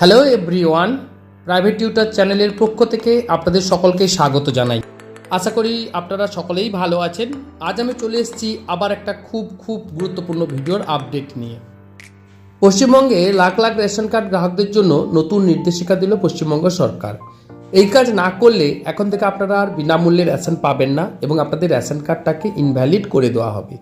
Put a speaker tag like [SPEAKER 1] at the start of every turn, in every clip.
[SPEAKER 1] Hello everyone private tutor চ্যানেলের পক্ষ থেকে আপনাদের সকলকে স্বাগত জানাই। আশা করি আপনারা সকলেই ভালো আছেন। আজ আমি চলে এসেছি আবার একটা খুব খুব গুরুত্বপূর্ণ ভিডিওর আপডেট নিয়ে। পশ্চিমবঙ্গে লাখ লাখ রেশন কার্ড গ্রাহকদের জন্য নতুন নির্দেশিকা দিল পশ্চিমবঙ্গ সরকার। এই কাজ না করলে এখন থেকে আপনারা আর বিনামূল্যে রেশন পাবেন না এবং আপনাদের রেশন কার্ডটাকে ইনভ্যালিড করে দেওয়া হবে।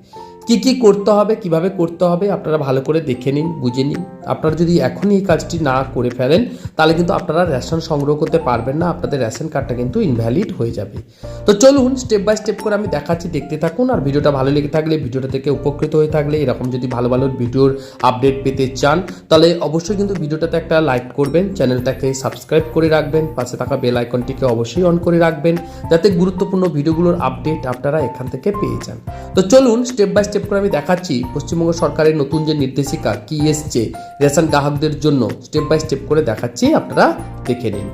[SPEAKER 1] কি কি করতে হবে, কীভাবে করতে হবে, আপনারা ভালো করে দেখে নিন, বুঝে নিন। আপনারা যদি এখনই এই কাজটি না করে ফেলেন, তাহলে কিন্তু আপনারা রেশন সংগ্রহ করতে পারবেন না, আপনাদের রেশন কার্ডটা কিন্তু ইনভ্যালিড হয়ে যাবে। তো চলুন স্টেপ বাই স্টেপ করে আমি দেখাচ্ছি, দেখতে থাকুন, আর ভিডিওটা ভালো লেগে থাকলে, ভিডিওটা থেকে উপকৃত হয়ে থাকলে, এরকম যদি ভালো ভালো ভিডিওর আপডেট পেতে চান, তাহলে অবশ্যই কিন্তু ভিডিওটাতে একটা লাইক করবেন চ্যানেলটাকে সাবস্ক্রাইব করে রাখবেন, পাশে থাকা বেল আইকনটিকে অবশ্যই অন করে রাখবেন, যাতে গুরুত্বপূর্ণ ভিডিওগুলোর আপডেট আপনারা এখান থেকে পেয়ে যান। তো চলুন স্টেপ বাই স্টেপ করে আমি দেখাচ্ছি, পশ্চিমবঙ্গ সরকারের নতুন যে নির্দেশিকা কি এসছে, রেশন গ্রাহকদের জন্য স্টেপ বাই স্টেপ করে দেখাচ্ছি, আপনারা দেখে নিন।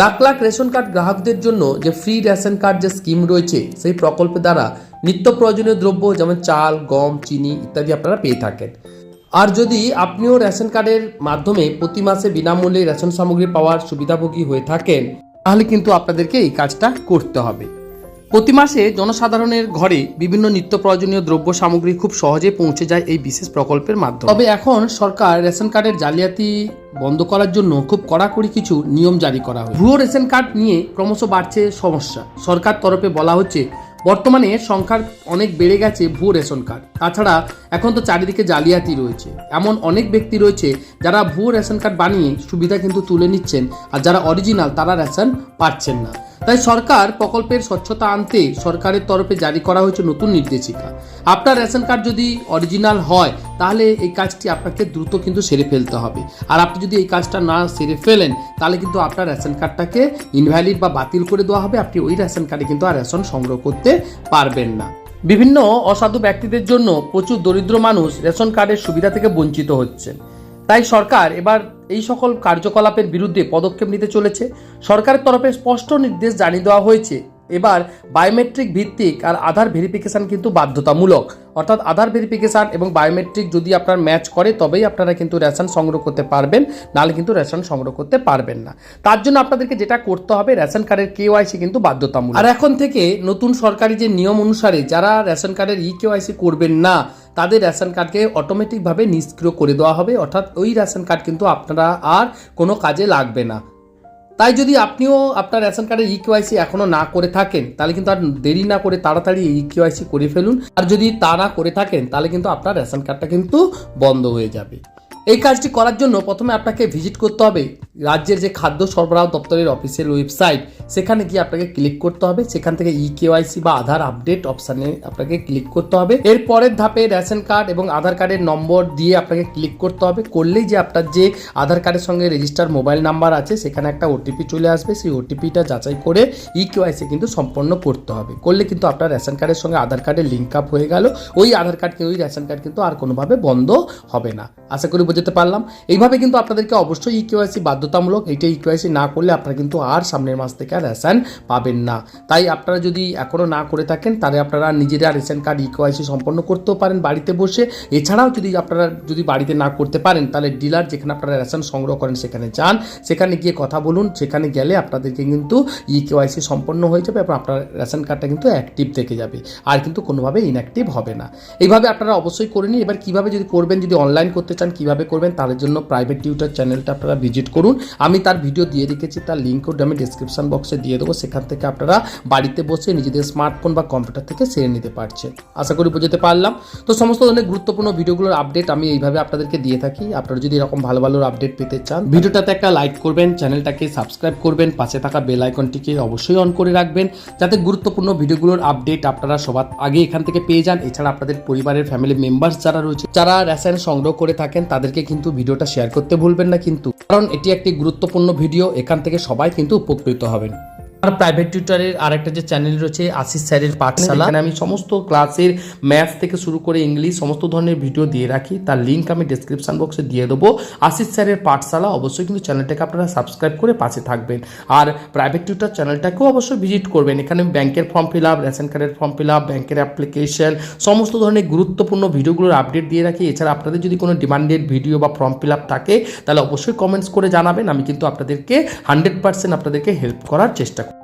[SPEAKER 1] লাখ লাখ রেশন কার্ড গ্রাহকদের জন্য যে ফ্রি রেশন কার্ড যে স্কিম রয়েছে, সেই প্রকল্পের দ্বারা নিত্য প্রয়োজনীয় দ্রব্য যেমন চাল, গম, চিনি ইত্যাদি আপনারা পেয়ে থাকেন। আর যদি আপনিও রেশন কার্ডের মাধ্যমে প্রতি মাসে বিনামূল্যে রেশন সামগ্রী পাওয়ার সুবিধাভোগী হয়ে থাকেন, তাহলে কিন্তু আপনাদেরকে এই কাজটা করতে হবে। প্রতি মাসে জনসাধারণের ঘরে বিভিন্ন নিত্য প্রয়োজনীয় দ্রব্য সামগ্রী খুব সহজে পৌঁছে যায় এই বিশেষ প্রকল্পের মাধ্যমে। তবে এখন সরকার রেশন কার্ডের জালিয়াতি বন্ধ করার জন্য খুব কড়াকড়ি কিছু নিয়ম জারি করা হয় ভুয়ো রেশন কার্ড নিয়ে ক্রমশ বাড়ছে সমস্যা। সরকার তরফে বলা হচ্ছে, বর্তমানে সংখ্যার অনেক বেড়ে গেছে ভুয়ো রেশন কার্ড। তাছাড়া এখন তো চারিদিকে জালিয়াতি রয়েছে। এমন অনেক ব্যক্তি রয়েছে যারা ভুয়ো রেশন কার্ড বানিয়ে সুবিধা কিন্তু তুলে নিচ্ছেন আর যারা অরিজিনাল তারা রেশন পাচ্ছেন না। তাই সরকার প্রকল্পের স্বচ্ছতা আনতে সরকারের তরফে জারি করা হয়েছে নতুন নির্দেশিকা। আপনার রেশন কার্ড যদি অরিজিনাল হয়, তাহলে এই কাজটি আপনাকে দ্রুত কিন্তু সেরে ফেলতে হবে। আর আপনি যদি এই কাজটা না সেরে ফেলেন, তাহলে কিন্তু আপনার রেশন কার্ডটাকে ইনভ্যালিড বা বাতিল করে দেওয়া হবে। আপনি ওই রেশন কার্ডে কিন্তু আর রেশন সংগ্রহ করতে পারবেন না। বিভিন্ন অসাধু ব্যক্তিদের জন্য প্রচুর দরিদ্র মানুষ রেশন কার্ডের সুবিধা থেকে বঞ্চিত হচ্ছেন। তাই সরকার এবার এই সকল কার্যকলাপের বিরুদ্ধে পদক্ষেপ নিতে চলেছে। সরকারের তরফে স্পষ্ট নির্দেশ জানিয়ে দেওয়া হয়েছে। এবার বায়োমেট্রিক ভিত্তিক আর আধার ভেরিফিকেশন কিন্তু বাধ্যতামূলক। অর্থাৎ আধার ভেরিফিকেশান এবং বায়োমেট্রিক যদি আপনার ম্যাচ করে, তবেই আপনারা কিন্তু রেশন সংগ্রহ করতে পারবেন। নাহলে কিন্তু রেশন সংগ্রহ করতে পারবেন না। তার জন্য আপনাদেরকে যেটা করতে হবে, রেশন কার্ডের কেওয়াইসি কিন্তু বাধ্যতামূলক। আর এখন থেকে নতুন সরকারি যে নিয়ম অনুসারে যারা রেশন কার্ডের ই কেওয়াইসি করবেন না তাদের রেশন কার্ডকে অটোমেটিকভাবে নিষ্ক্রিয় করে দেওয়া হবে। অর্থাৎ ওই রেশন কার্ড কিন্তু আপনারা আর কোনো কাজে লাগবে না। তাই যদি আপনিও আপনার রেশন কার্ডের ই কেওয়াইসি এখনও না করে থাকেন, তাহলে কিন্তু আর দেরি না করে তাড়াতাড়ি ই কেওয়াইসি করে ফেলুন। আর যদি তা না করে থাকেন, তাহলে কিন্তু আপনার রেশন কার্ডটা কিন্তু বন্ধ হয়ে যাবে। এই কাজটি করার জন্য প্রথমে আপনাকে ভিজিট করতে হবে। রাজ্যের যে খাদ্য সরবরাহ দপ্তরের অফিসিয়াল ওয়েবসাইট, সেখানে গিয়ে আপনাকে ক্লিক করতে হবে। সেখান থেকে ই কেওয়াইসি বা আধার আপডেট অপশানে আপনাকে ক্লিক করতে হবে। এর পরের ধাপে রেশন কার্ড এবং আধার কার্ডের নম্বর দিয়ে আপনাকে ক্লিক করতে হবে। করলেই যে আপনার যে আধার কার্ডের সঙ্গে রেজিস্টার মোবাইল নাম্বার আছে, সেখানে একটা ওটিপি চলে আসবে। সেই ওটিপিটা যাচাই করে ই কেওয়াইসি কিন্তু সম্পন্ন করতে হবে। করলে কিন্তু আপনার রেশন কার্ডের সঙ্গে আধার কার্ডের লিঙ্ক আপ হয়ে গেল। ওই আধার কার্ড ওই রেশন কার্ড কিন্তু আর কোনোভাবে বন্ধ হবে না। আশা করি বোঝাতে পারলাম। এইভাবে কিন্তু আপনাদেরকে অবশ্যই ই কেওয়াইসি বাধ্যতামূলক এইটা ই কেওয়াইসি না করলে আপনারা কিন্তু আর সামনের মাস থেকে আর রেশন পাবেন না। তাই আপনারা যদি এখনও না করে থাকেন, তাহলে আপনারা নিজেরা রেশন কার্ড ই কেওয়াইসি সম্পন্ন করতেও পারেন বাড়িতে বসে। এছাড়াও যদি আপনারা যদি বাড়িতে না করতে পারেন, তাহলে ডিলার যেখানে আপনারা রেশন সংগ্রহ করেন সেখানে যান। সেখানে গিয়ে কথা বলুন, সেখানে গেলে আপনাদেরকে কিন্তু ই কেওয়াইসি সম্পন্ন হয়ে যাবে এবং আপনার রেশন কার্ডটা কিন্তু অ্যাক্টিভ থেকে যাবে। আর কিন্তু কোনোভাবে ইনঅ্যাক্টিভ হবে না। এইভাবে আপনারা অবশ্যই করে নিন। এবার কীভাবে যদি করবেন, যদি অনলাইন করতে চান, কীভাবে করবেন, তার জন্য প্রাইভেট টিউটার চ্যানেলটা আপনারা ভিজিট করুন। আমি তার ভিডিও দিয়ে রেখেছি, তার লিঙ্কও আমি ডিসক্রিপশন বক্সে দিয়ে দেবো। সেখান থেকে আপনারা বাড়িতে বসে নিজেদের স্মার্টফোন বা কম্পিউটার থেকে সেরে নিতে পারছেন। আশা করি বুঝতে পারলাম। তো সমস্ত ধরনের গুরুত্বপূর্ণ ভিডিওগুলোর আপডেট আমি এইভাবে আপনাদেরকে দিয়ে থাকি। আপনারা যদি এরকম ভালো ভালো আপডেট পেতে চান ভিডিওটাতে একটা লাইক করবেন চ্যানেলটাকে সাবস্ক্রাইব করবেন, পাশে থাকা বেল আইকনটিকে অবশ্যই অন করে রাখবেন। যাতে গুরুত্বপূর্ণ ভিডিওগুলোর আপডেট আপনারা সবার আগে এখান থেকে পেয়ে যান। এছাড়া আপনাদের পরিবারের ফ্যামিলি মেম্বার্স যারা রয়েছে, যারা রেশন সংগ্রহ করে থাকেন তাদেরকে কিন্তু ভিডিওটা শেয়ার করতে ভুলবেন না কিন্তু। কারণ এটি একটি গুরুত্বপূর্ণ ভিডিও, এখান থেকে সবাই কিন্তু উপকৃত হবেন। আর প্রাইভেট টিউটারের আরেকটা যে চ্যানেল রয়েছে, আশিস স্যারের পাঠশালা। এখানে আমি সমস্ত ক্লাসের ম্যাথ থেকে শুরু করে ইংলিশ সমস্ত ধরনের ভিডিও দিয়ে রাখি। তার লিঙ্ক আমি ডিসক্রিপশন বক্সে দিয়ে দেবো। আশিস স্যারের পাঠশালা অবশ্যই কিন্তু চ্যানেলটাকে আপনারা সাবস্ক্রাইব করে পাশে থাকবেন। আর প্রাইভেট টিউটার চ্যানেলটাকেও অবশ্যই ভিজিট করবেন। এখানে ব্যাংকের ফর্ম ফিল আপ রেশন কার্ডের ফর্ম ফিল আপ ব্যাংকের অ্যাপ্লিকেশন সমস্ত ধরনের গুরুত্বপূর্ণ ভিডিওগুলোর আপডেট দিয়ে রাখি। এছাড়া আপনাদের যদি কোনো ডিমান্ডেড ভিডিও বা ফর্ম ফিল আপ থাকে, তাহলে অবশ্যই কমেন্টস করে জানাবেন। আমি কিন্তু আপনাদেরকে হান্ড্রেড পার্সেন্ট আপনাদেরকে হেল্প করার চেষ্টা করব।